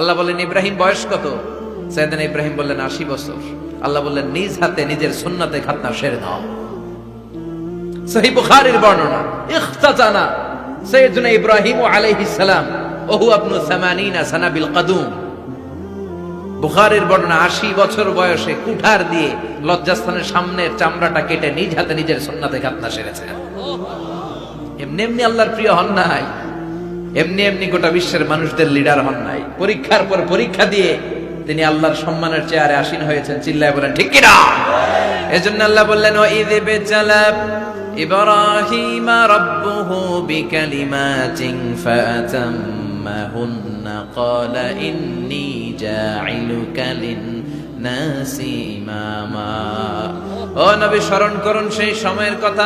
আল্লাহ বললেন ইব্রাহিম, বয়স কত? সাইদান ইব্রাহিম বললেন, আশি বছর। আল্লাহ বললেন, নিজ হাতে, নিজের সুন্নাতে খাতনা সেরে দাও সহি বর্ণনা, ইখতাতানা সাইয়েদুনা ইব্রাহিম আলাইহিস সালাম, ওহু আপনু 80 সানা বিল কাদুম। বুখারের বর্ণনা, আশি বছর বয়সে কুঠার দিয়ে লজ্জাস্থানের সামনের চামড়াটা কেটে নিজ হাতে নিজের সন্নাতে খাতনা সেরেছেন এমনি এমনি আল্লাহর প্রিয় হন নাই। এমনি এমনি গোটা বিশ্বের মানুষদের লিডার হন নাই পরীক্ষার পর পরীক্ষা দিয়ে তিনি আল্লাহর সম্মানের চেয়ারে আসীন হয়েছেন চিল্লায় বলেন ঠিক কিনা এজন্য আল্লাহ বললেন ও ঈদ বেচালা ইব্রাহিম রাব্বুহু বিকালিমাতিন ফাতাম্মাহুন্ন قال إني جاعلك للناس إماما ও নবী স্মরণ করুন সেই সময়ের কথা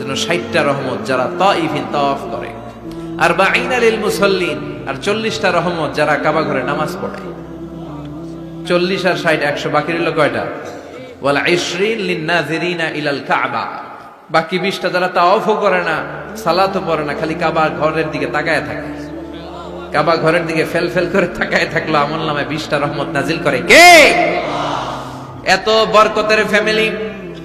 এজন্য ষাটটা রহমত যারা তইফিন তাওয়াফ করে। আর বা আইনালিল মুসল্লিন, আর চল্লিশটা রহমত যারা কাবা ঘরে নামাজ পড়ে। চল্লিশ আর ষাট, একশো, বাকি রইল কয়টা? বাকি বিশটা যারা করে না না, খালি কাবা ঘরের দিকে তাকায় থাকে। কাবা ঘরের দিকে ফেল ফেল করে তাকায় থাকল, আমল নামে বিশটা রহমত নাজিল করে কে? এত বরকতের ফ্যামিলি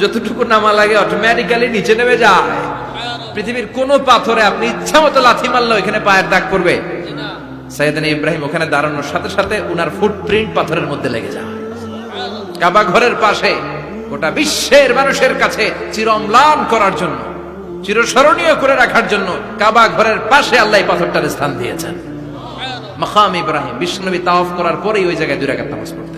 যতটুকু নামা লাগে অটোমেটিক্যালি নিচে নেমে যায়। পৃথিবীর কোন পাথরে আপনি ইচ্ছা মতো লাথি মারলো এখানে পায়ের দাগ করবে সাইদান ইব্রাহিম ওখানে দাঁড়ানোর সাথে সাথে উনার ফুটপ্রিন্ট পাথরের মধ্যে লেগে যায়। কাবা ঘরের পাশে, গোটা বিশ্বের মানুষের কাছে চিরম্লান করার জন্য, চিরস্মরণীয় করে রাখার জন্য কাবা ঘরের পাশে আল্লাহ পাথরটার স্থান দিয়েছেন। মাকাম ইব্রাহিম বিষ্ণুনবী তাওয়াফ করার পরেই ওই জায়গায় দুই রাকাত নামাজ পড়তেন।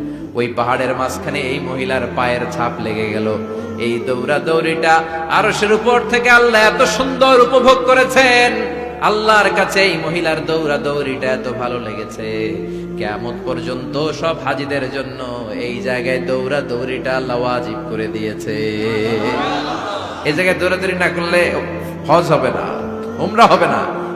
ওই পাহাড়ের মাঝখানে এই মহিলার পায়ের ছাপ লেগে গেল। এই দৌড়া দৌড়াদৌড়িটা আরশের উপর থেকে আল্লাহ এত সুন্দর উপভোগ করেছেন। আল্লাহর কাছে এই মহিলার দৌড়া দৌড়িটা এত ভালো লেগেছে। কেমন পর্যন্ত সব হাজিদের জন্য এই জায়গায় দৌড়া দৌড়িটা আল্লাহ ওয়াজিব করে দিয়েছে। এই জায়গায় দৌড়াদৌড়ি না করলে হজ হবে না, উমরা হবে না।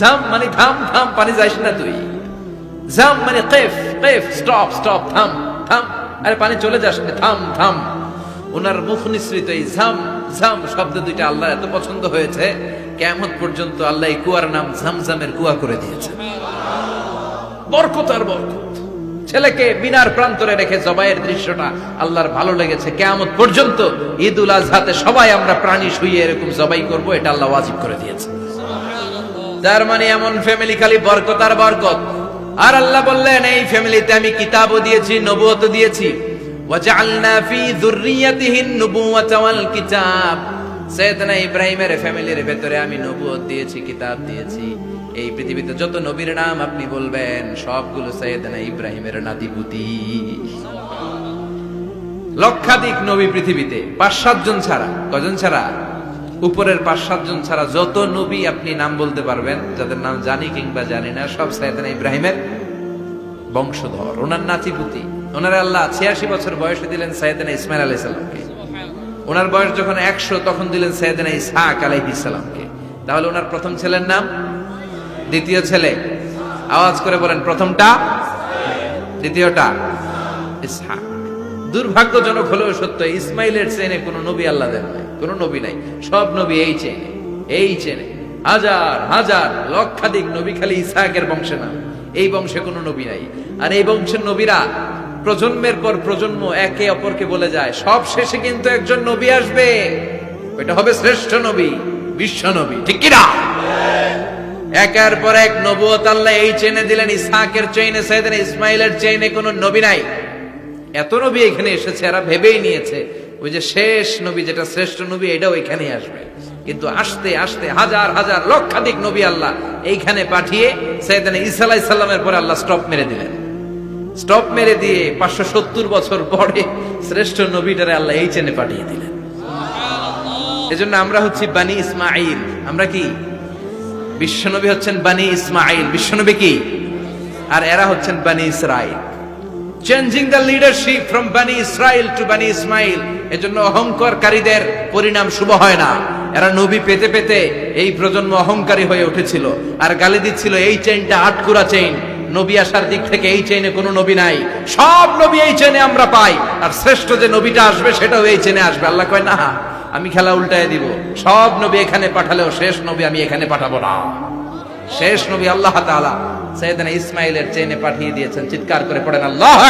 জাম মানে থাম থাম পানি যাইস না তুই। জাম মানে কেফ কেফ স্টপ স্টপ থাম থাম। আরে পানি চলে যাস না, থাম থাম। ওনার মুখ নিঃসৃত এই ঝাম ঝাম শব্দ দুইটা আল্লাহ এত পছন্দ হয়েছে কেমন পর্যন্ত আল্লাহ এই কুয়ার নাম ঝামঝামের কুয়া করে দিয়েছে। বরকত আর বরকত। ছেলেকে বিনার প্রান্তরে রেখে জবাইয়ের দৃশ্যটা আল্লাহর ভালো লেগেছে। কেয়ামত পর্যন্ত ঈদ উল আজহাতে সবাই আমরা প্রাণী শুয়ে এরকম জবাই করব এটা আল্লাহ ওয়াজিব করে দিয়েছে। তার মানে এমন ফ্যামিলি খালি বরকত আর বরকত। আর আল্লাহ বললেন, এই ফ্যামিলিতে আমি কিতাবও দিয়েছি নবুয়ত দিয়েছি। কিতাব। ফ্যামিলির ভেতরে আমি দিয়েছি, কিতাব দিয়েছি। এই পৃথিবীতে যত নবীর নাম আপনি বলবেন, সবগুলো নাতিপুতি। লক্ষাধিক নবী পৃথিবীতে পাঁচ সাতজন ছাড়া। কজন ছাড়া? উপরের পাঁচ সাতজন ছাড়া যত নবী আপনি নাম বলতে পারবেন, যাদের নাম জানি কিংবা জানি না, সব সাইদানা ইব্রাহিমের বংশধর, ওনার নাতিপুতি। ওনার আল্লাহ ছিয়াশি বছর বয়সে দিলেন সাইদানা ইসমাইল আলাইহিস সালামকে। ওনার বয়স যখন একশো, তখন দিলেন সাইদানা ইসহাক আলাইহিস সালামকে। তাহলে ওনার প্রথম ছেলের নাম? দ্বিতীয় ছেলে? আওয়াজ করে বলেন, প্রথমটা? দ্বিতীয়টা? ইসহাক। দুর্ভাগ্যজনক হলেও সত্য, ইসমাইলের চেনে কোনো নবী আল্লাহ দেন নাই। কোনো নবী নাই। সব নবী এই চেনে এই চেনে। হাজার হাজার, লক্ষাধিক নবী খালি ইসহাকের বংশে না এই বংশে কোনো নবী নাই। আর এই বংশের নবীরা প্রজন্মের পর প্রজন্ম একে অপরকে বলে যায়, সব শেষে কিন্তু একজন নবী আসবে। ওইটা হবে শ্রেষ্ঠ নবী, বিশ্ব নবী। ঠিক কিনা? একের পর এক নবুয়ত আল্লাহ এই চেনে দিলেন ইসহাকের চেইনে সাইদেন ইসমাইলের চেইনে কোনো নবী নাই। এত নবী এখানে এসেছে, এরা ভেবেই নিয়েছে ওই যে শেষ নবী, যেটা শ্রেষ্ঠ নবী, এটাও এখানেই আসবে। কিন্তু আসতে আসতে হাজার হাজার, লক্ষাধিক নবী আল্লাহ এইখানে পাঠিয়ে সৈয়দানা ঈসা আলাইহিস সালামের পরে আল্লাহ স্টপ মেরে দিলেন। স্টপ মেরে দিয়ে পাঁচশো সত্তর বছর পরে শ্রেষ্ঠ নবীটারে আল্লাহ এই চেনে পাঠিয়ে দিলেন। এজন্য আমরা হচ্ছি বানি ইসমাইল আমরা কি? বিশ্বনবী হচ্ছেন বানি ইসমাইল বিশ্বনবী কি? আর এরা হচ্ছেন Bani Israel changing the leadership from Bani Israel to Bani Ismail এজন্য অহংকারকারীদের পরিণাম শুভ হয় না। এরা নবী পেতে পেতে এই প্রজন্ম অহংকারী হয়ে উঠেছিল। আর গালি দিচ্ছিল, এই চেইনটা আটকুরা চেইন নবী আসার দিক থেকে এই চেইনে কোনো নবী নাই। সব নবী এই চেইনে আমরা পাই। আর শ্রেষ্ঠ যে নবীটা আসবে, সেটাও এই চেনে আসবে। আল্লাহ কয়, না, আমি খেলা উল্টায় দিব। সব নবী এখানে পাঠালেও শেষ নবী আমি এখানে পাঠাবো না। শেষ নবী আল্লাহ তাআলা সৈয়দনা ইসমাইলের চেনে পাঠিয়ে দিয়েছেন। চিৎকার করে পড়েন, আল্লাহ